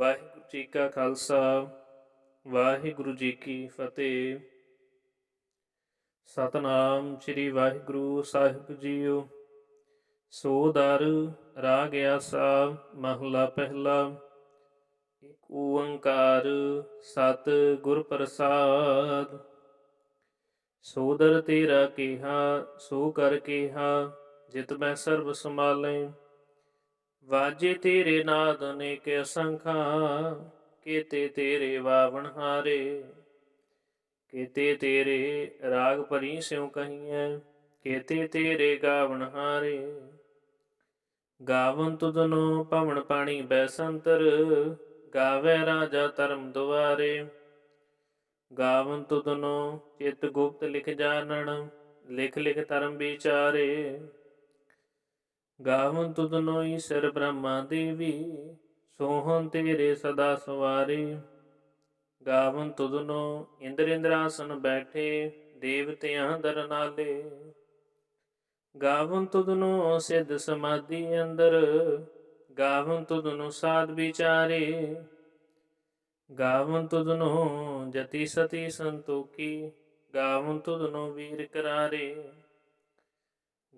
ਵਾਹਿਗੁਰੂ ਜੀ ਕਾ ਖਾਲਸਾ, ਵਾਹਿਗੁਰੂ ਜੀ ਕੀ ਫਤਿਹ। ਸਤਨਾਮ ਸ੍ਰੀ ਵਾਹਿਗੁਰੂ ਸਾਹਿਬ ਜੀਓ। ਸੋ ਦਰ ਰਾਗ ਆਸਾ, ਮਹਲਾ ਪਹਿਲਾ। ਇਕ ਓੰਕਾਰ ਸਤ ਗੁਰ ਪ੍ਰਸਾਦ। ਸੋਦਰ ਤੇਰਾ ਕੀਹਾ, ਸੋ ਕਰ ਕੀਹਾ, ਜਿਤ ਮੈਂ ਸਰਬ ਸੰਭਾਲੇ। ਵਾਜੇ ਤੇਰੇ ਨਾਦ ਅਨੇਕ ਅਸੰਖਾ, ਕੀਤੇ ਤੇਰੇ ਵਾਵਣ ਹਾਰੇ, ਕੀਤੇ ਤੇਰੇ ਰਾਗ ਭਰੀ ਸਿਉ ਕਹੀਐ, ਕੀਤੇ ਤੇਰੇ ਗਾਵਣ ਹਾਰੇ। ਗਾਵਨ ਤੁਧਨੋ ਭਵਨ ਪਾਣੀ ਬੈਸੰਤਰ ਗਾਵੇ ਰਾਜਾ ਧਰਮ ਦੁਆਰੇ। ਗਾਵਨ ਤੁਧਨੋ ਚਿਤ ਗੁਪਤ ਲਿਖ ਜਾਣਨ, ਲਿਖ ਲਿਖ ਧਰਮ ਵਿਚਾਰੇ। ਗਾਵਨ ਤੁਧਨੋ ਈਸ਼ਰ ਬ੍ਰਹਮਾ ਦੇਵੀ, ਸੋਹਣ ਤੇਰੇ ਸਦਾ ਸਵਾਰੇ। ਗਾਵਨ ਤੁਧਨੋ ਇੰਦਰ ਇੰਦਰਾਸਨ ਬੈਠੇ, ਦੇਵਤਿਆਂ ਦਰ ਗਾਵਨ ਤੁਧਨੋ ਸਿੱਧ ਸਮਾਧੀ ਅੰਦਰ, ਗਾਵਨ ਤੁਧਨੋ ਸਾਧ ਵਿਚਾਰੇ। ਗਾਵਨ ਤੁਧਨੋ ਜਤੀ ਸਤੀ ਸੰਤੋਖੀ, ਗਾਵਨ ਤੁਧਨੋ ਵੀਰ ਕਰਾਰੇ।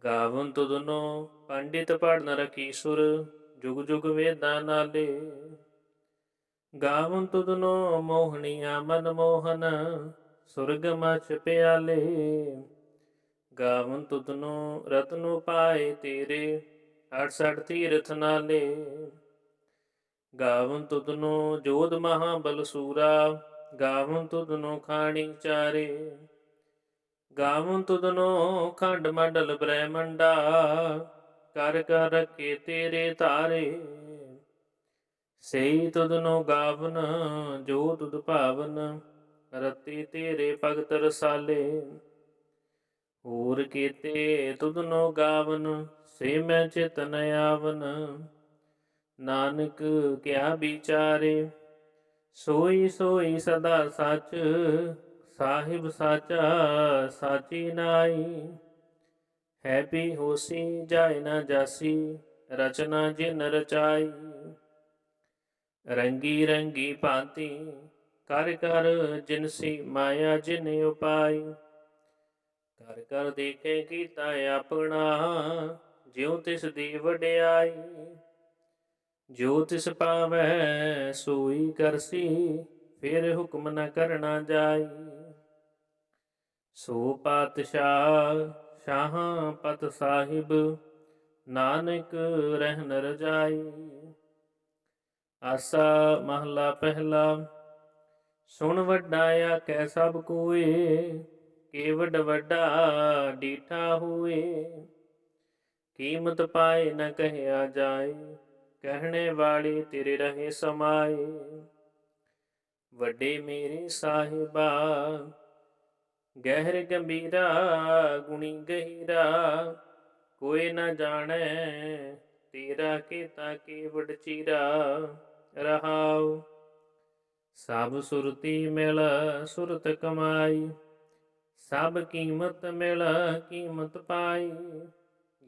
ਗਾਵਨ ਤੁਧਨੋ ਪੰਡਿਤ ਪੜਨ ਨਰਕੀਸੁਰ ਜੁਗ ਜੁਗ ਵੇਦਾਂ ਨਾਲੇ। ਗਾਵਨ ਤੁਧਨੋ ਮੋਹਣੀਆ ਮਨ ਮੋਹਨ, ਸੁਰਗ ਮਚ ਪਿਆਲੇ। ਗਾਵਨ ਤੁਧਨੋ ਰਤਨੋ ਪਾਏ ਤੇਰੇ 68 ਤੀਰਥ ਨਾਲੇ। ਗਾਵਨ ਤੁਧਨੋ ਜੋਧ ਮਹਾ ਬਲਸੂਰਾ ਗਾਵਨ ਤੁਧਨੋ ਖਾਣੀ ਚਾਰੇ। ਗਾਵਨ ਤੁਧਨੋ ਖੰਡ ਮੰਡਲ ਬ੍ਰਹਮੰਡਾ ਕਰ ਕਰ ਰਖੇ ਤੇਰੇ ਧਾਰੇ। ਸਈ ਤੁਧਨੋ ਗਾਵਨ, ਜੋ ਤੁਧ ਭਾਵਨ, ਰਤੀ ਤੇਰੇ ਭਗਤ ਰਸਾਲੇ। ਹੋਰ ਕੀਤੇ ਤੁਧਨੋ ਗਾਵਨ, ਸੇ ਮੈਂ ਚਿਤਨ ਆਵਨ। ਨਾਨਕ ਕਿਆ ਵਿਚਾਰੇ, ਸੋਈ ਸੋਈ ਸਦਾ ਸੱਚ, ਸਾਹਿਬ ਸਾਚਾ ਸਾਚੀ ਨਾਈ ਹੈ ਵੀ ਹੋਸੀ ਜਾਇ ਨਾ ਜਾਸੀ, ਰਚਨਾ ਜਿਨ ਰਚਾਈ। ਰੰਗੀ ਰੰਗੀ ਭਾਂਤੀ, ਕਰ ਕਰ ਜਿਨਸੀ ਮਾਇਆ ਜਿਨ ਉਪਾਈ। ਕਰ ਕਰ ਦੇਖੇ ਕੀਤਾ ਆਪਣਾ, ਜਿਉ ਤਿਸ ਦੀ ਵਡਿਆਈ। ਜੋ ਤਿਸ ਪਾਵੈ ਸੋਈ ਕਰਸੀ ਫਿਰ ਹੁਕਮ ਨ ਕਰਨਾ ਜਾਈ। ਸੋ ਪਾਤਸ਼ਾਹ ਸ਼ਾਹਾਂ ਪਤ ਸਾਹਿਬ, ਨਾਨਕ ਰਹਿਨ ਰਜਾਈ ਆਸਾ ਮਹਲਾ ਪਹਿਲਾ, ਸੁਣ ਵੱਡਾ ਆਖੈ ਸਭ ਕੋਏ, ਕੇਵਡ ਵੱਡਾ ਡੀਠਾ ਹੋਏ। ਕੀਮਤ ਪਾਏ ਨ ਕਹਿਆ ਜਾਏ, ਕਹਿਣੇ ਵਾਲੇ ਤੇਰੇ ਰਹੇ ਸਮਾਏ। ਵੱਡੇ ਮੇਰੇ ਸਾਹਿਬਾ ਗਹਿਰ ਗੰਭੀਰਾ, ਗੁਣੀ ਗਹਿਰਾ, ਕੋਈ ਨਾ ਜਾਣੈ ਤੇਰਾ ਕੀਤਾ ਕੇਵਡ ਚੀਰਾ, ਰਹਾਉ। ਸਭ ਸੁਰਤੀ ਮਿਲ, ਸੁਰਤ ਕਮਾਈ, ਸਭ ਕੀਮਤ ਮਿਲ, ਕੀਮਤ ਪਾਈ।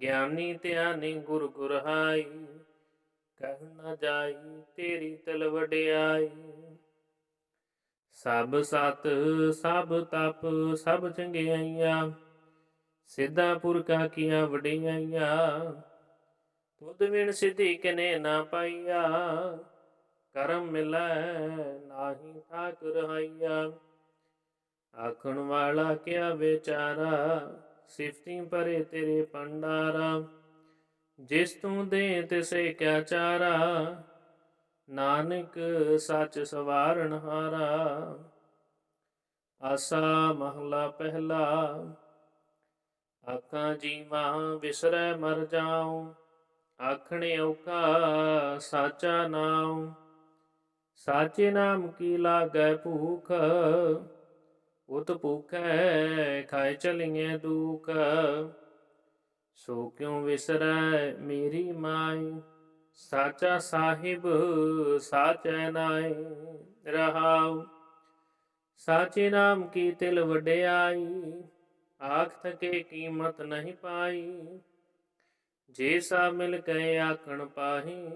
ਗਿਆਨੀ ਧਿਆਨੀ ਗੁਰ ਗੁਰਹਾਈ ਕਹਿ ਨਾ ਜਾਈ ਤੇਰੀ ਤਲ ਵਡਿਆਈ। ਸਭ ਸਤ, ਸਭ ਤਪ, ਸਭ ਚੰਗਿਆਈਆਂ, ਸਿੱਧਾ ਪੁਰਖਾ ਕੀਆਂ ਵਡਿਆਈਆਂ। ਤੁਧ ਵਿਣ ਸਿਧੀ ਕਨੇ ਨਾ ਪਾਈਆ, ਕਰਮ ਮਿਲੈ ਨਾਹੀ ਠਾਕ ਰਹਾਈਆ। ਆਖਣ ਵਾਲਾ ਕਿਆ ਵਿਚਾਰਾ, ਸਿਫਤੀ ਪਰੇ ਤੇਰੇ ਪੰਡਾਰਾ ਜਿਸ ਤੂੰ ਦੇ ਤਿਸੇ ਕਿਆ ਚਾਰਾ ਨਾਨਕ ਸੱਚ ਸਵਾਰਨ ਹਾਰਾ, ਆਸਾ ਮਹਲਾ ਪਹਿਲਾ। ਆਖਾਂ ਜੀਵਾਂ ਵਿਸਰੈ ਮਰ ਜਾਉ, ਆਖਣੇ ਔਕਾ ਸਾਚਾ ਨਾਮ ਸਾਚੇ ਨਾਮ ਕੀ ਲਾਗੈ ਭੂਖ, ਉਤ ਭੂਖੈ ਖਾਇ ਚਲੀਏ ਦੁਖ। ਸੋ ਕਿਉ ਵਿਸਰੈ ਮੇਰੀ ਮਾਈ ਸਾਚਾ ਸਾਹਿਬ, ਸਾਚੈ ਨਾਏ ਰਹਾਉ। ਸਾਚੇ ਨਾਮ ਕੀ ਤਿਲ ਵਡਿਆਈ, ਆਖ ਥਕੇ ਕੀਮਤ ਨਹੀਂ ਪਾਈ। ਜੇ ਸਾ ਮਿਲ ਗਏ ਆਖਣ ਪਾਹੀ,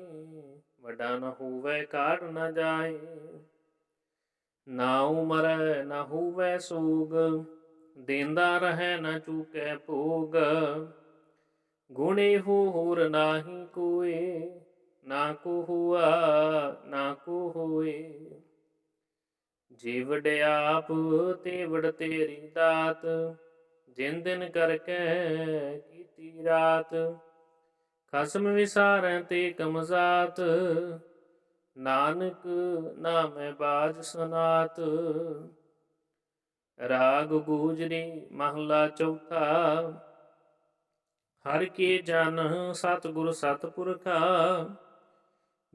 ਵੱਡਾ ਨ ਹੋਵੇ ਕਾਢ ਨ ਜਾਏ। ਨਾ ਉਮਰੈ ਨ ਹੋਵੇ ਸੂਗ, ਦੇਂਦਾ ਰਹੈ ਨ ਚੂਕੈ ਭੋਗ। ਗੁਣੇ ਹੋ ਹੋਰ ਨਾਹੀ ਕੋਏ ਨਾ ਕੋ ਹੁਆ, ਨਾ ਕੋ ਹੋਏ। ਜੀ ਆਪ ਤੇ ਤੇਰੀ ਦਾਤ, ਜਿਨ ਦਿਨ ਕਰਕੇ ਕੀਤੀ ਰਾਤ। ਖਸਮ ਵਿਸਾਰੈ ਤੇ ਕਮਜ਼ਾਤ ਨਾਨਕ ਨਾਮੈ ਬਾਜ ਸਨਾਤ। ਰਾਗ ਗੂਜਰੀ ਮਹਲਾ ਚੌਥਾ, ਹਰ ਕੇ ਜਨ ਸਤਿਗੁਰ ਸਤਿਪੁਰਖਾ।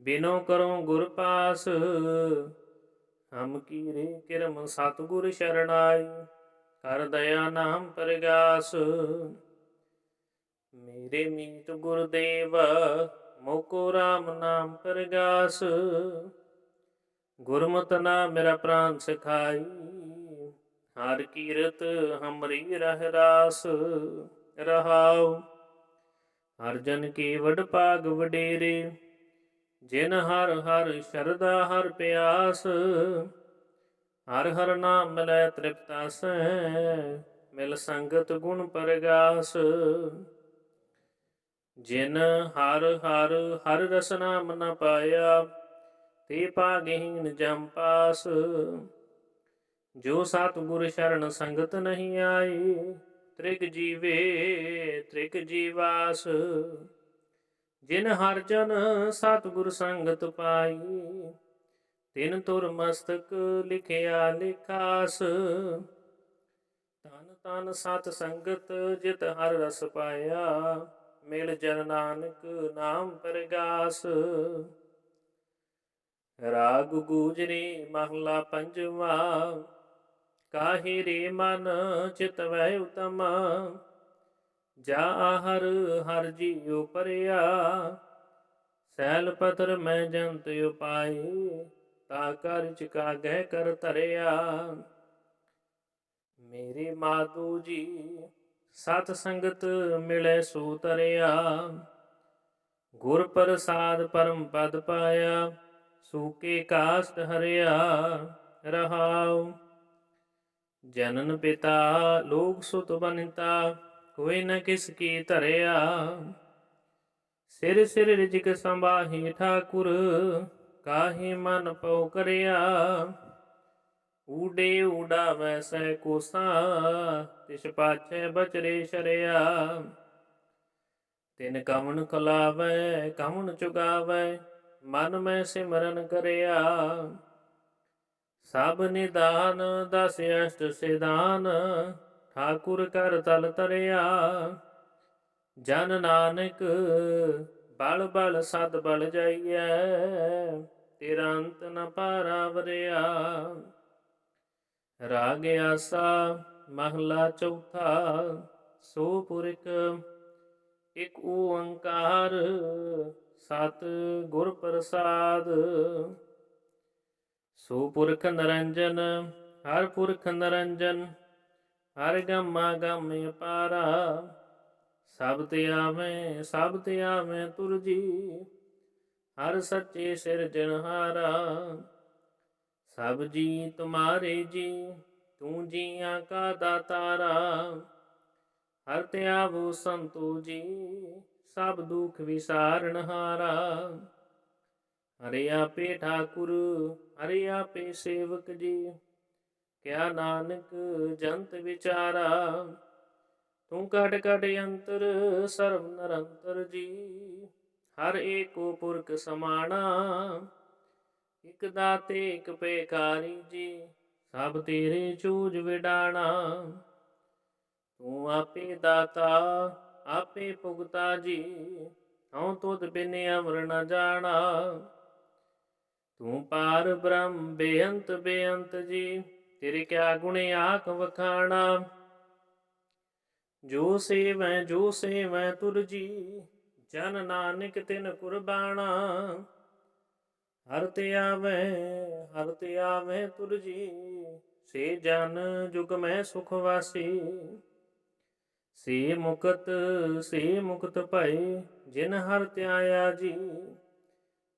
ਬਿਨੋ ਕਰੋ ਗੁਰ ਪਾਸ, ਹਮ ਕੀਰੇ ਕਿਰਮ ਸਤਿਗੁਰ ਸ਼ਰਣਾਈ, ਕਰ ਦਇਆ ਨਾਮ ਪ੍ਰਗਾਸ। ਮੇਰੇ ਮੀਤ ਗੁਰਦੇਵ, ਮੋਕੋ ਰਾਮ ਨਾਮ ਪ੍ਰਗਾਸ। ਗੁਰਮਤਿ ਨਾ ਮੇਰਾ ਪ੍ਰਾਨ ਸਿਖਾਈ, ਹਰ ਕੀਰਤ ਹਮਰੀ ਰਹਿ ਰਾਸ, ਰਹਾਉ। ਹਰ ਜਨ ਕੀ ਵਡ ਪਾਗ ਵਡੇਰੇ ਜਿਨ ਹਰ ਹਰ ਸ਼ਰਦਾ ਹਰ ਪਿਆਸ, ਹਰ ਹਰ ਨਾਮ ਮਿਲੈ ਤ੍ਰਿਪਤਾਸੈ ਮਿਲ ਸੰਗਤ ਗੁਣ ਪਰਗਾਸ। ਜਿਨ ਹਰ ਹਰ ਹਰ ਰਸ ਨਾਮ ਪਾਇਆ, ਤੇ ਭਾਗਹੀਨ ਜਮ ਪਾਸ। ਜੋ ਸਤ ਗੁਰ ਸ਼ਰਨ ਸੰਗਤ ਨਹੀਂ ਆਈ, ਤ੍ਰਿਗ ਜੀਵੇ ਤ੍ਰਿਗ ਜੀਵਾਸ। ਜਿਨ ਹਰ ਜਨ ਸਤਿਗੁਰ ਸੰਗਤ ਪਾਈ, ਤਿਨ ਤੁਰ ਮਸਤਕ ਲਿਖਿਆ ਲਿਖਾਸ। ਤਨ ਤਨ ਸਤ ਸੰਗਤ ਜਿਤ ਹਰ ਰਸ ਪਾਇਆ, ਮਿਲ ਜਨ ਨਾਨਕ ਨਾਮ ਪ੍ਰਗਾਸ। ਰਾਗ ਗੂਜਰੀ ਮਹਲਾ ਪੰਜਵਾ, ਕਾਹੀ ਰੇ ਮਨ ਚਿਤ ਵੈ ਜਾ ਹਰ ਹਰ ਜੀਉ ਪਰਿਆ। ਸੈਲ ਪਤਰ ਮੈਂ ਜੰਤ ਉਪਾਈ, ਤਾ ਕਰ ਚਿਕਾ ਗਹਿ ਕਰ ਧਰਿਆ। ਮੇਰੇ ਮਾਤੂ ਜੀ, ਸਤ ਸੰਗਤ ਮਿਲੇ ਸੋ ਤਰਿਆ। ਗੁਰ ਪ੍ਰਸਾਦ ਪਰਮ ਪਦ ਪਾਇਆ ਸੂਕੇ ਕਾਸਟ ਹਰਿਆ ਰਹਾਉ। ਜਨਨ ਪਿਤਾ, ਲੋਕ ਸੁਤ ਬਨਿਤਾ। ਕੋਈ ਨ ਕਿਸ ਕੀ ਧਰਿਆ। ਸਿਰ ਸਿਰ ਰਿਜਕ ਸੰਭਾਹੀ ਠਾਕੁਰ, ਕਾਹੀ ਮਨ ਪਉ ਕਰਿਆ। ਊਡੇ ਊਡਾਵੈ ਸੈ ਕੋਸਾ, ਤਿਸ ਪਾਛੈ ਬਚਰੇ ਸ਼ਰਿਆ। ਤਿਨ ਕਵਣ ਕਲਾਵੈ ਕਵਣ ਚੁਗਾਵੈ, ਮਨ ਮੈਂ ਸਿਮਰਨ ਕਰਿਆ। ਸਭ ਨਿਦਾਨ, ਦਸ ਅਸ਼ਟ ਸਿਧਾਨ ਠਾਕੁਰ ਕਰ ਤਲ ਤਰਿਆ ਜਨ ਨਾਨਕ ਬਲ ਬਲ ਸਦ ਬਲ ਜਾਈਐ, ਤੇਰਾ ਅੰਤ ਨ ਪਾਰਾ ਰਾਗ ਆਸਾ ਮਹਲਾ ਚੌਥਾ, ਸੋ ਪੁਰਖ ਇਕ ਓੰਕਾਰ, ਸਤ ਗੁਰ ਪ੍ਰਸਾਦ। ਸੋ ਪੁਰਖ ਨਰੰਜਨ, ਹਰ ਪੁਰਖ ਨਰੰਜਨ ਹਰ ਗਮਾ ਗਮ ਅਪਾਰਾ ਸਭ ਤੇ ਆਵੇਂ, ਸਭ ਤੇ ਆਵੇਂ ਤੁਰ ਜੀ ਹਰ ਸੱਚੇ ਸਿਰਜਣਹਾਰਾ ਸਭ ਜੀ ਤੁਮਾਰੇ ਜੀ, ਤੂੰ ਜੀਆਂ ਕਾ ਦਾਤਾਰਾ। ਹਰ ਤੇ ਆਵੋ ਸੰਤੋ ਜੀ, ਸਭ ਦੁਖ ਵਿਸਾਰਣਹਾਰਾ ਹਰੇ। ਆਪੇ ਠਾਕੁਰ ਹਰੇ ਆਪੇ ਸੇਵਕ ਜੀ। ਕਿਆ ਨਾਨਕ ਜੰਤ ਵਿਚਾਰਾ, ਤੂੰ ਘਟ ਘਟ ਅੰਤਰ ਸਰਬ ਨਿਰੰਤਰ ਜੀ। ਹਰ ਏਕੋ ਪੁਰਖ ਸਮਾਣਾ, ਇਕ ਦਾਤੇ, ਇਕ ਪੇਕਾਰੀ ਜੀ। ਸਭ ਤੇਰੇ ਚੂਜ ਵਿਡਾਣਾ, ਤੂੰ ਆਪੇ ਦਾਤਾ, ਆਪੇ ਭੁਗਤਾ ਜੀ। ਹਉ ਤੁਧ ਬਿਨ ਅਮਰ ਨ ਜਾਣਾ, ਤੂੰ ਪਾਰ ਬ੍ਰਹਮ ਬੇਅੰਤ ਬੇਅੰਤ ਜੀ। ਤੇਰੇ ਕਿਆ ਗੁਣ ਆਖ ਵਖਾਣਾ? ਜੋ ਸੇਵੈ ਜੋ ਸੇਵੈ ਤੁਰ ਜੀ, ਜਨ ਨਾਨਕ ਤਿਨ ਕੁਰਬਾਨਾ ਹਰ ਤੇ ਆਵੇ, ਹਰ ਤੇ ਆਵੇ ਤੁਰ ਜੀ, ਸੇ ਜਨ ਜੁਗ ਮੈਂ ਸੁਖ ਵਾਸੀ। ਸੇ ਮੁਕਤ ਸੇ ਮੁਕਤ ਭਏ, ਜਿਨ ਹਰ ਧਿਆਇਆ ਜੀ,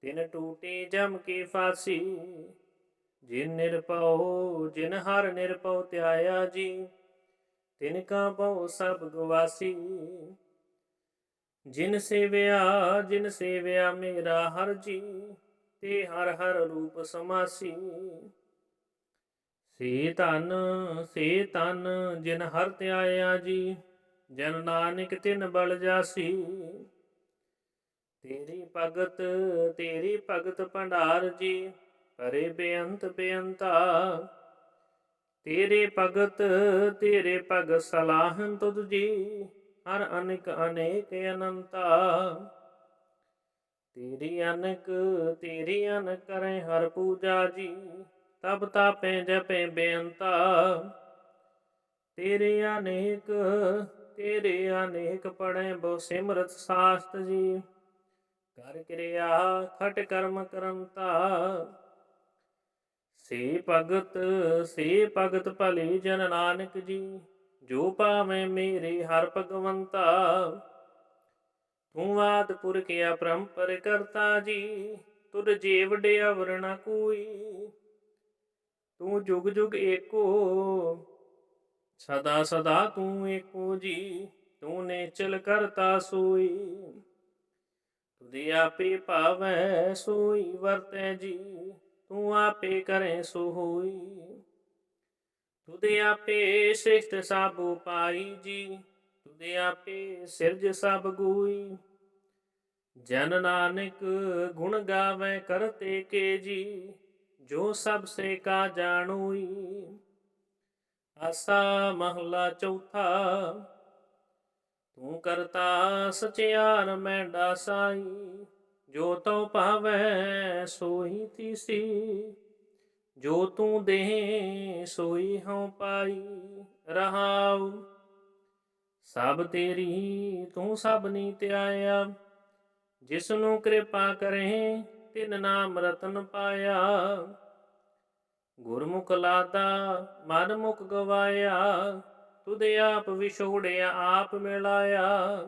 ਤਿਨ ਟੂਟੀ ਜਮ ਕੀ ਫਾਸੀ। ਜਿਨ ਨਿਰਪਉ ਜਿਨ ਹਰ ਨਿਰਪਉ ਧਿਆਇਆ ਜੀ, ਤਿਨ ਕਾ ਪਉ ਸਭ ਗਵਾਸੀ। ਜਿਨ ਸੇਵਿਆ ਜਿਨ ਸੇਵਿਆ ਮੇਰਾ ਹਰ ਜੀ, ਤੇ ਹਰ ਹਰ ਰੂਪ ਸਮਾਸੀ। ਸੇ ਧਨ, ਸੇ ਤਨ ਜਿਨ ਹਰ ਧਿਆਇਆ ਜੀ, ਜਨ ਨਾਨਕ ਤਿਨ ਬਲ ਜਾਸੀ। ਤੇਰੀ ਭਗਤ ਤੇਰੀ ਭਗਤ ਭੰਡਾਰ ਜੀ ਪਰੇ ਬੇਅੰਤ ਬੇਅੰਤਾ। ਤੇਰੇ ਭਗਤ, ਤੇਰੇ ਭਗ ਸਲਾਹਨ ਤੁਧ ਜੀ, ਹਰ ਅਨੇਕ ਅਨੇਕ ਅਨੰਤਾ। ਤੇਰੀ ਅਨਕ, ਤੇਰੀ ਅਨ ਕਰੇ ਹਰ ਪੂਜਾ ਜੀ, ਤਬ ਤਾਪੇ ਜਪੇ ਬੇਅੰਤਾ। ਤੇਰੇ ਅਨੇਕ ਤੇਰੇ ਅਨੇਕ ਪੜੈ ਬੋ ਸਿਮਰਤ ਸਾਸਤ ਜੀ। ਕਰ ਕਿਰਿਆ, ਖਟ ਕਰਮ ਕਰੰਤਾ। ਸੇ ਭਗਤ ਸੇ ਭਗਤ ਭਲੇ ਜਨ ਨਾਨਕ ਜੀ, ਜੋ ਪਾਵੇਂ ਮੇਰੇ ਹਰ ਭਗਵੰਤਾ। ਤੂੰ ਆਦ ਪੁਰਖ ਅਪਰੰਪਰ ਕਰਤਾ ਜੀ, ਤੁਰ ਜੀਵੜੇ ਅਵਰ ਕੋਈ। ਤੂੰ ਜੁਗ ਜੁਗ ਏਕੋ, ਸਦਾ ਸਦਾ ਤੂੰ ਏਕੋ ਜੀ ਤੂੰ ਨੇ ਚਲ ਕਰਤਾ ਸੋਈ। ਤੁਦੇ ਆਪੇ ਭਾਵੈ ਸੋਈ ਵਰਤੈ ਜੀ। ਤੂੰ ਆਪੇ ਕਰੇ ਸੋ ਹੋਈ। ਤੁਦੇ ਆਪੇ ਸ੍ਰਿਸ਼ਟ ਸਭ ਪਾਈ ਜੀ, ਤੁਦੇ ਆਪੇ ਸਿਰਜ ਸਭ ਗੋਈ। ਜਨ ਨਾਨਕ ਗੁਣ ਗਾਵੇ ਕਰਤੇ ਕੇ ਜੀ, ਜੋ ਸਭ ਸੇ ਕਾ ਜਾਣੂਈ। ਆਸਾ ਮਹਲਾ ਚੌਥਾ, ਤੂੰ ਕਰਤਾ ਸਚਿਆਰ ਮੈਂ ਡਾਸਾਈ। ਜੋ ਤਉ ਭਾਵੈ ਸੋਈ ਤੀਸੀ, ਜੋ ਤੂੰ ਦੇ ਸੋਈ ਹਉ ਪਾਈ ਰਹਾਉ। ਸਭ ਤੇਰੀ ਤੂੰ ਸਭ ਨੀ ਧਿਆਇਆ ਜਿਸ ਨੂੰ ਕਿਰਪਾ ਕਰੇ ਤਿਨ ਨਾਮ ਰਤਨ ਪਾਇਆ। ਗੁਰਮੁਖ ਲਾਦਾ ਮਨ ਮੁਖ ਗਵਾਇਆ ਤੁਦੇ ਆਪ ਵਿਛੋੜਿਆ, ਆਪ ਮਿਲਾਇਆ।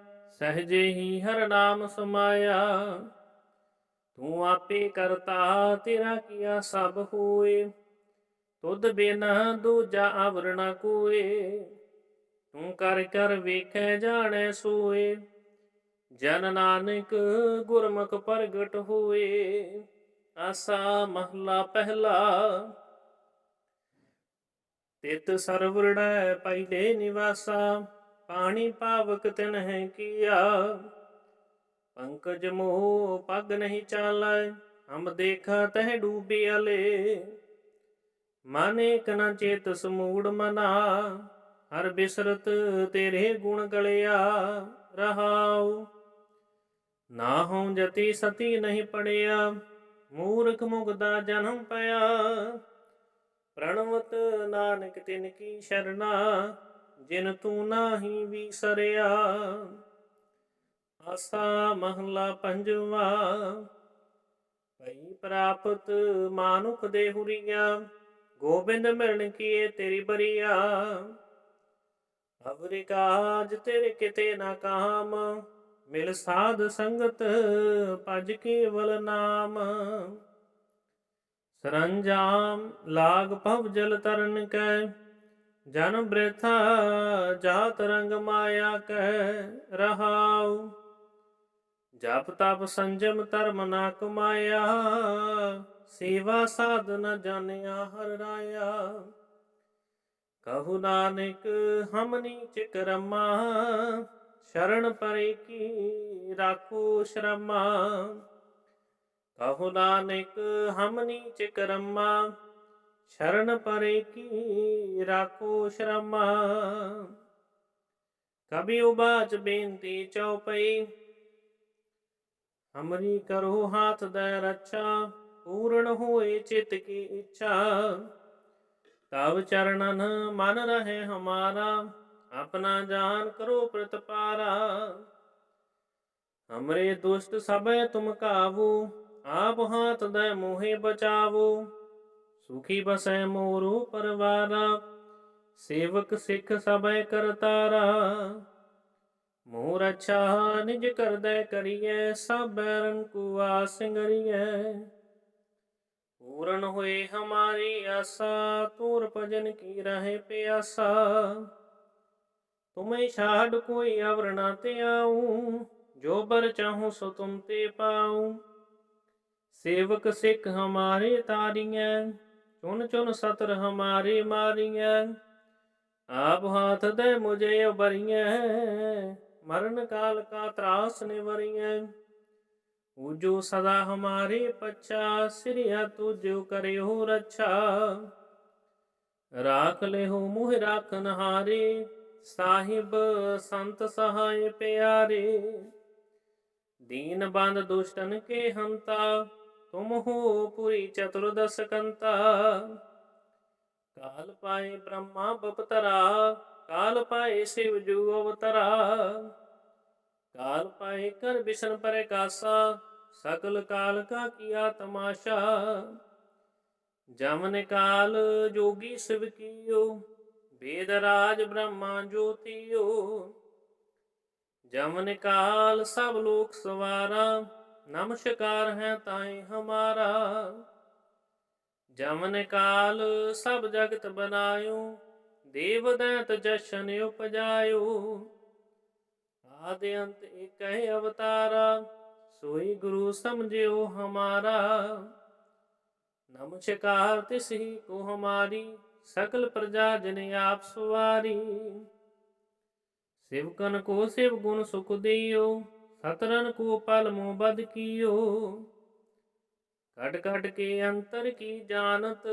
ਸਹਜੇ ਹੀ ਹਰ ਨਾਮ ਸਮਾਇਆ। ਤੂੰ ਆਪੇ ਕਰਤਾ ਤੇਰਾ ਕੀਆ ਸਭ ਹੋਏ। ਤੁਧ ਬਿਨ ਦੂਜਾ ਆਵਰਣਾ ਕੋਏ। ਤੂੰ ਕਰ ਕਰ ਵੇਖੈ ਜਾਣੈ ਸੋਏ। ਜਨ ਨਾਨਕ ਗੁਰਮੁਖ ਪ੍ਰਗਟ ਹੋਏ। ਆਸਾ ਮਹਲਾ ਪਹਿਲਾ। ਤਿਤ ਸਰਵਰੜੈ ਪਹਿਲੇ ਨਿਵਾਸਾ। ਪਾਣੀ ਪਾਵਕ ਤਿਨ ਹੈ ਕੀਆ। ਪੰਕਜ ਮੋਹ ਪਗ ਨਹੀਂ ਚਾਲੈ ਹਮ ਦੇਖਾ ਤਹ ਡੂਬੇ ਅਲੇ। ਮਨ ਏਕ ਨ ਚੇਤ ਸਮੂੜ ਮਨਾ, ਹਰ ਬਿਸਰਤ ਤੇਰੇ ਗੁਣ ਗਲਿਆ ਰਹਾਉ। ਨਾ ਹਉ ਜਤੀ ਸਤੀ ਨਹੀਂ ਪੜਿਆ, ਮੂਰਖ ਮੁਗਦਾ ਜਨਮ ਪਿਆ। ਪ੍ਰਣਵਤ ਨਾਨਕ ਤਿਨ ਕੀ ਸ਼ਰਨਾ ਜਿਨ ਤੂੰ ਨਾਹੀ ਵਿਸਰਿਆ, ਆਸਾ ਮਹਲਾ ਪੰਜਵਾ, ਭਈ ਪ੍ਰਾਪਤ ਮਾਨੁਖ ਦੇ ਹੁਰੀਆ, ਗੋਬਿੰਦ ਮਿਲਣ ਕੀਏ ਤੇਰੀ ਬਰੀਆ। ਅਵਰਿ ਕਾਜ ਤੇਰੇ ਕਿਤੇ ਨਾ ਕਾਮ, ਮਿਲ ਸਾਧ ਸੰਗਤ ਭਜ ਕੇਵਲ ਨਾਮ। ਸਰੰਜਾਮ ਲਾਗ ਭਵ ਜਲ ਤਰਨ ਕੈ ਜਨਮ ਬ੍ਰਿਥਾ ਜਾਤ ਰੰਗ ਮਾਇਆ ਕਹਿ ਰਹਾਉ। ਜਪ ਤਪ ਸੰਜਮ ਧਰਮ ਨਾ ਕਮਾਇਆ, ਸੇਵਾ ਸਾਧਨ ਜਾਣਿਆ ਹਰ ਰਾਇਆ। ਕਹੂ ਨਾਨਕ ਹਮਨੀ ਨੀਚ ਕਰਮਾ, ਸ਼ਰਨ ਪਰੇ ਕੀ ਰਾਖੋ ਸ਼ਰਮਾ। ਕਹੂ ਨਾਨਕ ਹਮਨੀ ਨੀਚ ਕਰਮਾ ਸ਼ਰਨ ਪਰੇ ਕੀ ਰਾਖੋ ਸ਼ਰਮਾ। ਕਬੀ ਉਬਾਚ ਬੇਨਤੀ ਚਉਪਈ। ਹਮਰੀ ਕਰੋ ਹਾਥ ਦੈ ਰੱਛਾ, ਪੂਰਨ ਹੋਏ ਚਿਤ ਕੀ ਇੱਛਾ। ਤਬ ਚਰਨਨ ਮਨ ਰਹੇ ਹਮਾਰਾ, ਆਪਣਾ ਜਾਨ ਕਰੋ ਪ੍ਰਤਪਾਰਾ। ਹਮਰੇ ਦੁਸ਼ਟ ਸਭੈ ਤੁਮ ਕਾਬੂ ਆਪ ਹਾਥ ਦੈ ਮੋਹਿ ਬਚਾਵੋ। ਸੁਖੀ ਬਸੈ ਮੋਰੂ ਪਰਵਾਰਾ, ਸੇਵਕ ਸਿੱਖ ਸਭੈ ਕਰਤਾਰਾ ਮੋਰ ਅੱਛਾ ਨਿਜ ਕਰਦੈ ਕਰੀਐ ਸਭੈ ਰੰਕੂ ਆਸਿੰਗਰੀਐ ਪੂਰਨ ਹੋਏ ਹਮਾਰੀ ਆਸਾ ਤੂਰ ਭਜਨ ਕੀ ਰਹੇ ਪਿਆਸਾ। ਤੁਮੇ ਛਾੜ ਕੋਈ ਅਵਰ ਨਾ ਤੇ ਜੋ ਬਰ ਚਾਹੂੰ ਸੋ ਤੁਮ ਤੇ ਪਾਉ ਸੇਵਕ ਸਿੱਖ ਹਮਾਰੇ ਤਾਰੀਐ ਚੁਨ ਚੁਨ ਸਤਰ ਹਮਾਰੇ ਮਾਰੀਐ, ਆਪ ਹਾਥ ਦੇ ਮੁਝੇ ਉਬਰੀਐ ਮਰਨ ਕਾਲ ਕਾ ਤਰਾਸ ਨਿਵਰੀਐ। ਉਜੋ ਸਦਾ ਹਮਾਰੇ ਪਛਾ, ਸਿਰਿਆ ਤੁਜੋ ਕਰਿਓ ਰੱਛਾ। ਰਾਖ ਲਿਓ ਮੁਹ ਰਾਖਨ ਹਾਰੇ ਸਾਹਿਬ ਸੰਤ ਸਹਾਇ ਪਿਆਰੇ। ਦੀਨ ਬੰਦ ਦੁਸ਼ਟਨ ਕੇ ਹੰਤਾ ਤੁਮ ਹੋ ਪੁਰੀ ਚਤੁਰਦਸ ਕਾਲ ਪਾਏ ਬ੍ਰਹਮਾ ਬਪਤਰਾ, ਕਾਲ ਪਾਏ ਸ਼ਿਵ ਜੂ ਅਵਤਰਾ। ਕਾਲ ਪਾਏ ਕਰ ਬਿਸ਼ਨ ਪਰੇ ਕਾਸਾ ਸਕਲ ਕਾਲ ਕਾ ਕੀਆ ਤਮਾਸ਼ਾ। ਜਮਨ ਕਾਲ ਜੋਗੀ ਸਿਵ ਕੀਓ, ਵੇਦ ਰਾਜ ਬ੍ਰਹਮਾ ਜੋਤੀਓ। ਜਮਨ ਕਾਲ ਸਭ ਲੋਕ ਸਵਾਰਾ ਨਮਸਕਾਰ ਹੈ ਤਾਏ ਹਮਾਰਾ। ਜਮਨ ਕਾਲ ਸਭ ਜਗਤ ਬਨਾਇਓ, ਦੇਵ ਦੈਤ ਜਸ਼ਨ ਉਪਜਾਇਓ। ਆਦਿ ਅੰਤ ਇਕ ਅਵਤਾਰਾ, ਸੋਈ ਗੁਰੂ ਸਮਝਿਓ ਹਮਾਰਾ। ਨਮਸਕਾਰ ਤਿਸ ਹੀ ਕੋ ਹਮਾਰੀ, ਸਕਲ ਪ੍ਰਜਾ ਜਨ ਆਪ ਸਵਾਰੀ। ਸਿਵਕਨ ਕੋ ਸਿਵ ਗੁਣ ਸੁਖ ਦਿਓ ਸਤਰਨ ਕੋ ਪਲ ਮੋ ਬਦ ਕੀਓ। ਘਟ ਕਟ ਕੇ ਅੰਤਰ ਕੀ ਜਾਣਤ,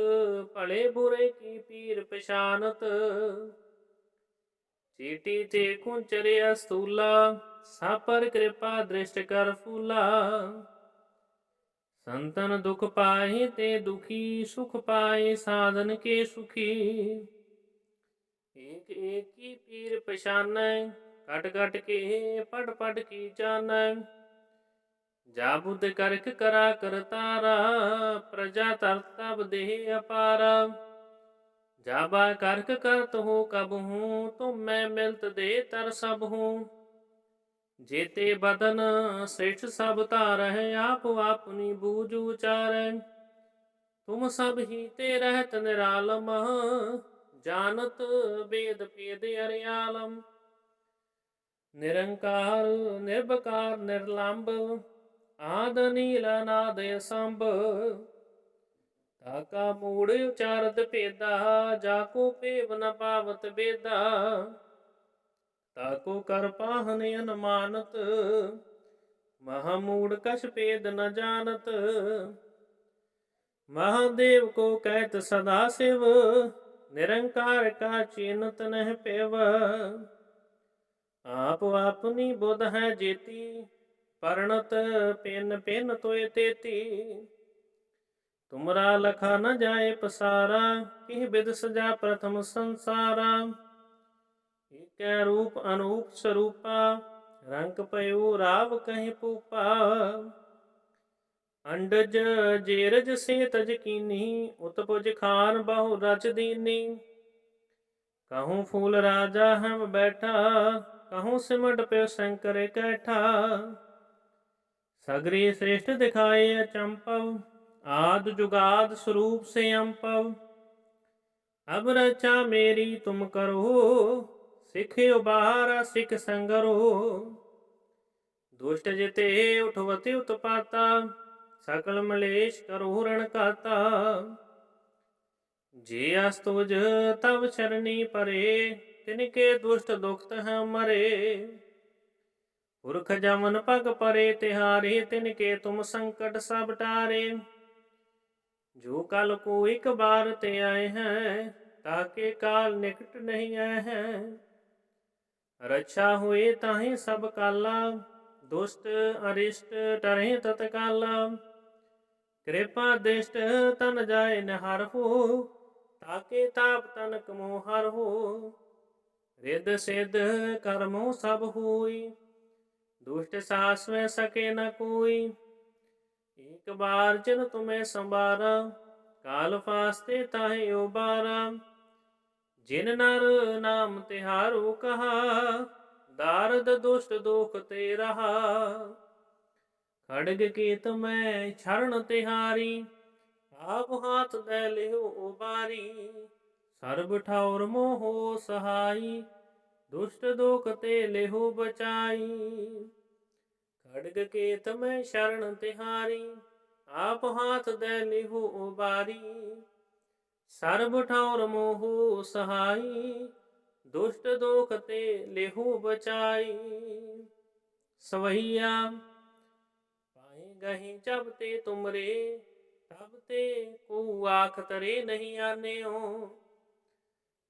ਭਲੇ ਬੁਰੇ ਕੀ ਪੀਰ ਪਛਾਨਤ। ਚੀਟੀ ਤੇ ਕੁੰਚਰਿਆ ਸਤੂਲਾ, ਸਾਪਰ ਕਿਰਪਾ ਦ੍ਰਿਸ਼ਟ ਕਰ ਫੂਲਾ। ਸੰਤਨ ਦੁਖ ਪਾਏ ਤੇ ਦੁਖੀ, ਸੁਖ ਪਾਏ ਸਾਧਨ ਕੇ ਸੁਖੀ। ਏਕ ਏਕ ਪੀਰ ਪਛਾਨੈ ਘਟ ਘਟ ਕੇ ਪੜ ਪੜ ਕੀ ਜਾਣੈ? ਜਾ ਬੁੱਧ ਕਰਕ ਕਰਾ ਕਰਤਾਰਾ ਪ੍ਰਜਾ ਤਰਤਬ ਦੇਹ ਅਪਾਰਾ। ਜਾਬਾ ਕਰਕ ਕਰਤ ਹੋ ਕਬ ਹੂੰ, ਤੁਮ ਮੈਂ ਮਿਲਤ ਦੇ ਤਰ ਸਭ ਹੂੰ। ਜੇਤੇ ਬਦਨ ਸ੍ਰੇਠ ਸਭ ਧਾਰਹਿ, ਆਪ ਆਪਨੀ ਬੂਝ ਉਚਾਰੈ ਤੁਮ ਸਭ ਹੀ ਤੇ ਰਹਿਤ ਨਿਰਾਲਮ, ਜਾਣਤ ਬੇਦ ਪੇਦ ਅਰਿਆਲਮ। ਨਿਰੰਕਾਰ ਨਿਰਭਕਾਰ ਨਿਰਲੰਭ, ਆਦ ਨੀਲ ਨਾਦ ਸੰਭ ਤਾਕਾ ਮੂੜ ਉਚਾਰਤ ਭੇਦਾ, ਜਾ ਕੋ ਪੇਵ ਨ ਪਾਵਤ ਬੇਦਾ। ਤਾਕੋ ਕਰ ਪਾਹਨ ਅਨਮਾਨਤ ਮਹਾਮੂੜ ਕਛ ਭੇਦ ਨ ਜਾਣਤ। ਮਹਾਦੇਵ ਕੋ ਕਹਿਤ ਸਦਾ ਸਿਵ, ਨਿਰੰਕਾਰ ਕਾ ਚਿੰਤ ਨਹਿ ਪੇਵ। ਆਪ ਆਪਨੀ ਬੁੱਧ ਹੈ ਜੇਤੀ, ਪਰਣਤ ਪਿੰਨ ਪਿੰਨ ਤੋਏ ਤੇਤੀ। ਤੁਮਰਾ ਲਖਾ ਨ ਜਾਏ ਪਸਾਰਾ, ਕਿਹ ਬਿਦ ਸਜਾ ਪ੍ਰਥਮ ਸੰਸਾਰਾ। ਏਕੈ ਰੂਪ ਅਨੂਪ ਸਰੂਪਾ, ਰੰਗ ਪਇਓ ਰਾਵ ਕਹਿ ਪੂਪਾ ਅੰਡਜ ਜੇਰਜ ਸੇ ਤਜ ਕੀਨੀ ਉਤਪੁਜ ਖਾਨ ਬਹੁ ਰਚ ਦੀਨੀ। ਕਹੂੰ ਫੂਲ ਰਾਜਾ ਹਮ ਬੈਠਾ ਕਹੂੰ ਸਿਮਟ ਪਿਓ ਸ਼ੰਕਰ ਕੈਠਾ? ਸਗਰੀ ਸ੍ਰੇਸ਼ਟ ਦਿਖਾਏ ਅਚੰਪਵ ਆਦ ਜੁਗਾਦ ਸਰੂਪ ਸੇ ਅੰਪਵ ਅਬ ਰਚਾ ਮੇਰੀ ਤੁਮ ਕਰੋ, ਸਿੱਖ ਉਬਾਰਾ ਸਿੱਖ ਸੰਗਰੋ। ਦੁਸ਼ਟ ਜਿਤੇ ਉਠਵਤੇ ਉਤਪਾਤਾ, ਸਕਲ ਮਲੇਸ਼ ਕਰੋ ਰਣ ਕਾਤਾ ਜੇ ਅਸਤੁਜ ਤਵ ਚਰਨੀ ਪਰੇ ਤਿਨਕੇ ਦੁਸ਼ਟ ਦੁਖਤ ਹੈ ਮਰੇ। ਪੁਰਖ ਜਮਨ ਪਗ ਪਰੇ ਤਿਹਾਰੇ ਤਿਨਕੇ ਤੁਮ ਸੰਕਟ ਸਭ ਟਾਰੇ। ਜੋ ਕਲ ਕੋ ਇੱਕ ਬਾਰ ਤੇ ਆਏ ਹੈ ਤਾਕੇ ਕਾਲ ਨਿਕਟ ਨਹੀਂ ਆਏ ਹੈ। ਰੱਛਾ ਹੋਏ ਤਾਹੀ ਸਭ ਕਾਲਾ, ਦੁਸ਼ਟ ਅਰਿਸ਼ਟ ਟਰੇ ਤਤਕਾਲਾ ਕਿਰਪਾ ਦਿਸ਼ਟ ਤਨ ਜਾਏ ਨਹਰ ਹੋ ਤਾਕੇ ਤਾਪ ਤਨ ਕਮੋ ਹਰ ਹੋ। ਰਿੱਧ ਸਿੱਧ ਕਰਮੋ ਸਭ ਹੋਈ, ਦੁਸ਼ਟ ਸਾਸ ਸਕੇ ਨ ਕੋਈ। ਇਕ ਬਾਰ ਜਨ ਤੁਮੇ ਸੰਭਾਰਾ, ਕਾਲ ਫਾਸਤੇ ਤਾਹੇ ਉਬਾਰਾ। ਜਿਨ ਨਰ ਨਾਮ ਤਿਹਾਰੂ ਕਹਾ, ਦਾਰਦ ਦੁਸ਼ਟ ਦੁਖ ਤੇ ਰਹਾ। ਖੜਗ ਕੀਤ ਮੈਂ ਛਰਨ ਤਿਹਾਰੀ, ਆਪ ਹਾਥ ਦੇ ਲਿਓ ਉਬਾਰੀ। ਸਰਬ ਠੌਰ ਮੋਹ ਸਹਾਈ, ਦੁਸ਼ਟ ਦੋਖ ਤੇ ਲੇਹੋ ਬਚਾਈ। ਖੜਗ ਕੀਤ ਮੈਂ ਸ਼ਰਨ ਤਿਹਾਰੀ, ਆਪ ਹਾਥ ਦੇ ਲਿਹੋ ਉਬਾਰੀ। ਸਰਬ ਠੌਰ ਮੋਹ ਸਹਾਈ, ਦੁਸ਼ਟ ਦੋਖ ਤੇ ਲਿਹੂ ਬਚਾਈ। ਸਵਈਆ ਪਾਏ ਗਹੀ ਜਬ ਤੇ ਤੁਮਰੇ, ਤਬ ਤੇ ਕੋ ਆਖ ਤਰੇ ਨਹੀਂ ਆਨਿਓ।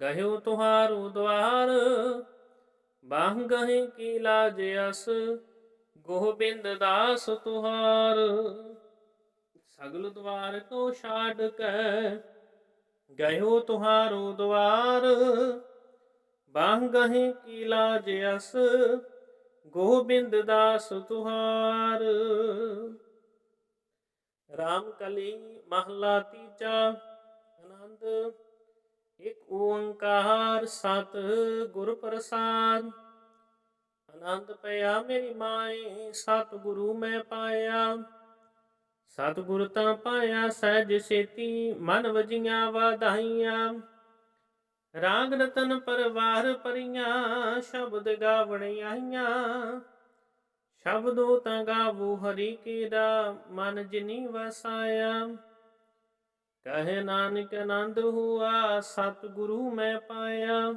ਗਹਿਓ ਤੁਹਾਰੋ ਦਵਾਰ, ਬਾਹ ਗਹੇ ਕੀ ਲਾਜ ਅਸ, ਗੋਬਿੰਦ ਦਾਸ ਤੁਹਾਰ। ਸਗਲ ਦਵਾਰ ਕੋ ਛਾੜ ਕੇ ਗਇਓ ਤੁਹਾਰੋ ਦਵਾਰ, ਬਾਹ ਗਹੇ ਕੀ ਲਾਜ ਅਸ, ਗੋਬਿੰਦ ਦਾਸ ਤੁਹਾਰ। ਰਾਮ ਕਲੀ ਮਹਲਾ ਤੀਜਾ, ਆਨੰਦ ਇੱਕ ਓੰਕਾਰ ਸਤ ਗੁਰ ਪ੍ਰਸਾਦ। ਆਨੰਦ ਪਿਆ ਮੇਰੀ ਮਾਏ ਸਤ ਗੁਰੂ ਮੈਂ ਪਾਇਆ। ਸਤ ਗੁਰ ਤਾਂ ਪਾਇਆ ਸਹਿਜ ਸੇਤੀ ਮਨ ਵਜੀਆਂ ਵਾਧਾਈਆਂ। ਰਾਗ ਰਤਨ ਪਰਵਾਰ ਪਰੀਆਂ, ਸ਼ਬਦ ਗਾਵਣ ਆਈਆਂ। ਸ਼ਬਦੋ ਤਾਂ ਗਾਵੋ ਹਰੀ ਕੀਰਾ, ਮਨ ਜਿਨੀ ਵਸਾਇਆ। ਕਹੇ ਨਾਨਕ ਆਨੰਦ ਹੁਆ ਸਤ ਗੁਰੂ ਮੈਂ ਪਾਇਆ।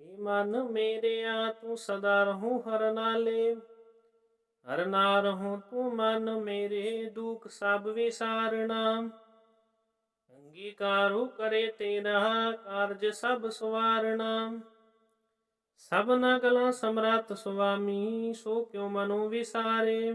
ਏ ਮਨ ਮੇਰਿਆ, ਤੂੰ ਸਦਾ ਰਹੂੰ ਹਰ ਨਾਲੇ। ਹਰ ਨਾ ਰਹੂੰ ਤੂੰ ਮਨ ਮੇਰੇ, ਦੁਖ ਸਭ ਵਿਸਾਰਣਾ ਅੰਗੀਕਾਰੋ ਕਰੇ ਤੇਰਾ, ਕਾਰਜ ਸਭ ਸਵਾਰਣਾ ਸਭਨਾ ਕਲਾ ਸਮਰੱਥ ਸੁਆਮੀ, ਸੋ ਕਿਉ ਮਨੋ ਵਿਸਾਰੇ?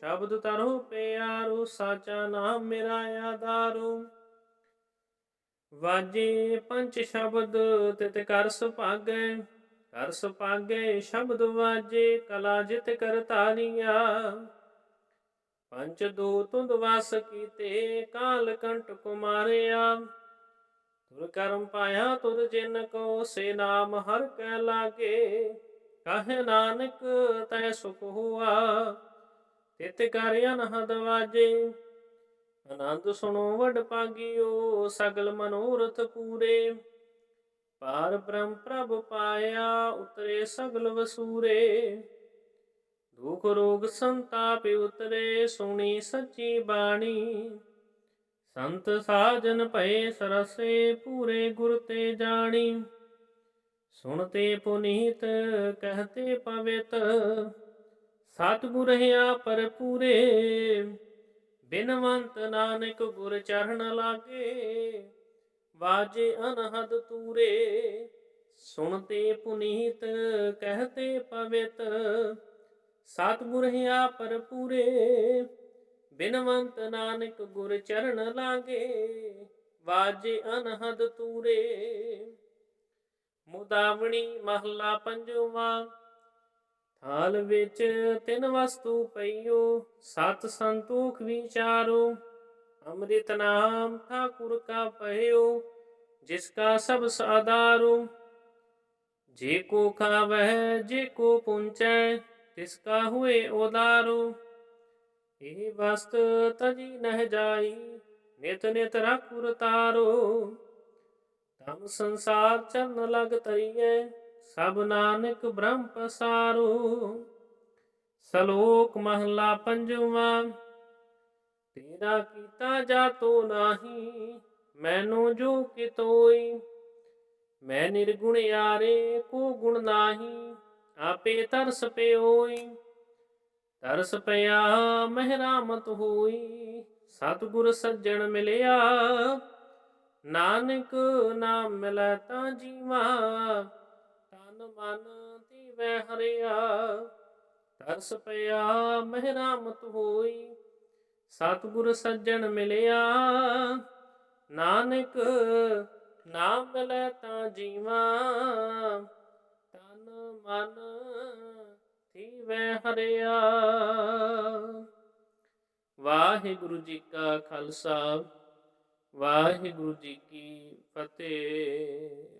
ਸ਼ਬਦ ਤਰੋ ਪਿਆਰੂ, ਸਾਚਾ ਨਾਮ ਮੇਰਾ ਆਧਾਰੂ। ਵਾਜੇ ਪੰਜ ਸ਼ਬਦ, ਤਿਤ ਕਰ ਸੁਭਾਗੈ। ਕਰ ਸੁਭਾਗੈ ਸ਼ਬਦ ਵਾਜੇ, ਕਲਾ ਜਿਤ ਕਰ ਤਾਰੀਆ ਪੰਜ ਦੋ ਤੁੰਦ ਵਾਸ ਕੀਤੇ, ਕਾਲ ਕੰਟ ਕੁਮਾਰਿਆ। ਤੁਰ ਕਰਮ ਪਾਇਆ, ਤੁਰ ਜਿਨ ਕੋ, ਸੇ ਨਾਮ ਹਰ ਕੈ ਲਾਗੇ। ਕਹੇ ਨਾਨਕ, ਤੈ ਸੁਖ ਹੁਆ। ਤਿਤ ਕਰ ਅਨਹਦ ਵਾਜੇ ਆਨੰਦ ਸੁਣੋ ਵਡ ਪਾਗਿਓ ਸਗਲ ਮਨੋਰਥ ਪੂਰੇ। ਪਾਰ ਬ੍ਰਹਮ ਪ੍ਰਭ ਪਾਇਆ, ਉਤਰੇ ਸਗਲ ਵਸੂਰੇ। ਦੁਖ ਰੋਗ ਸੰਤਾਪ ਉਤਰੇ, ਸੁਣੀ ਸੱਚੀ ਬਾਣੀ। ਸੰਤ ਸਾਜਨ ਭਏ ਸਰਸੇ, ਪੂਰੇ ਗੁਰ ਤੇ ਜਾਣੀ। ਸੁਣਤੇ ਪੁਨੀਤ ਕਹਤੇ ਪਵਿੱਤ। ਸਤਿਗੁਰ ਹਿਆ ਪਰ ਪੂਰੇ। ਬਿਨਵੰਤ ਨਾਨਕ ਗੁਰ ਚਰਨ ਲਾਗੇ। ਵਾਜੇ ਅਨਹਦ ਤੂਰੇ। ਸੁਣਤੇ ਪੁਨੀਤ, ਕਹਤੇ ਪਵਿੱਤ। ਸਤਿਗੁਰ ਹਿਆ ਪਰ। ਬਿਨਵੰਤ ਨਾਨਕ ਗੁਰ ਚਰਨ ਲਾਗੇ। ਵਾਜੇ ਅਨਹਦ ਤੂਰੇ। ਮੁਦਾਵਣੀ ਮਹਲਾ ਪੰਜਵਾ। ਥਾਲ ਵਿੱਚ ਤਿੰਨ ਵਸਤੂ ਪਈਓ, ਸਤ ਸੰਤੋਖ ਵਿਚਾਰੋ ਅੰਮ੍ਰਿਤ ਨਾਮ ਠਾਕੁਰ ਕਾ ਪਇਓ ਜਿਸ ਕਾ ਸਭ ਸਾਦਾਰੋ ਜੇ ਕੋ ਖਾਵਹਿ, ਜੇ ਕੋ ਪੁੰਚੈ, ਤਿਸ ਕਾ ਹੋਏ ਉਦਾਰੋ। ਇਹ ਵਸਤ ਤਜੀ ਨਹਿ ਜਾਈ, ਨਿਤ ਨਿਤ ਰਖੁਰ ਤਾਰੋ ਤਮ ਸੰਸਾਰ ਚੰਨ ਲਗ ਤਰੀਐ ਸਭ ਨਾਨਕ ਬ੍ਰਹਮ ਪਸਾਰੋ, ਸਲੋਕ ਮਹਲਾ ਪੰਜਵਾ, ਤੇਰਾ ਕੀਤਾ ਜਾਤੋ ਨਾਹੀ, ਮੈਨੂੰ ਜੋ ਕਿਤੋਈ, ਮੈਂ ਨਿਰਗੁਣ ਯਾਰੇ ਕੋ ਗੁਣ ਨਾਹੀ, ਆਪੇ ਤਰਸ ਪਿਓਈ, ਤਰਸ ਪਿਆ ਮਹਿਰਾਮਤ ਹੋਈ, ਸਤਿਗੁਰ ਸੱਜਣ ਮਿਲਿਆ, ਨਾਨਕ ਨਾਮ ਮਿਲੈ ਤਾਂ ਜੀਵਾ ਤਨ ਮਨ ਧੀਵੈ ਹਰਿਆ ਤਰਸ ਪਿਆ ਮਹਿਰਾਮਤ ਹੋਈ। ਸਤਿਗੁਰ ਸੱਜਣ ਮਿਲਿਆ, ਨਾਨਕ ਨਾਮ ਮਿਲੈ ਤਾਂ ਜੀਵਾ, ਤਨ ਮਨ ਧੀਵੈ ਹਰਿਆ। ਵਾਹਿਗੁਰੂ ਜੀ ਕਾ ਖਾਲਸਾ, ਵਾਹਿਗੁਰੂ ਜੀ ਕੀ ਫਤਿਹ।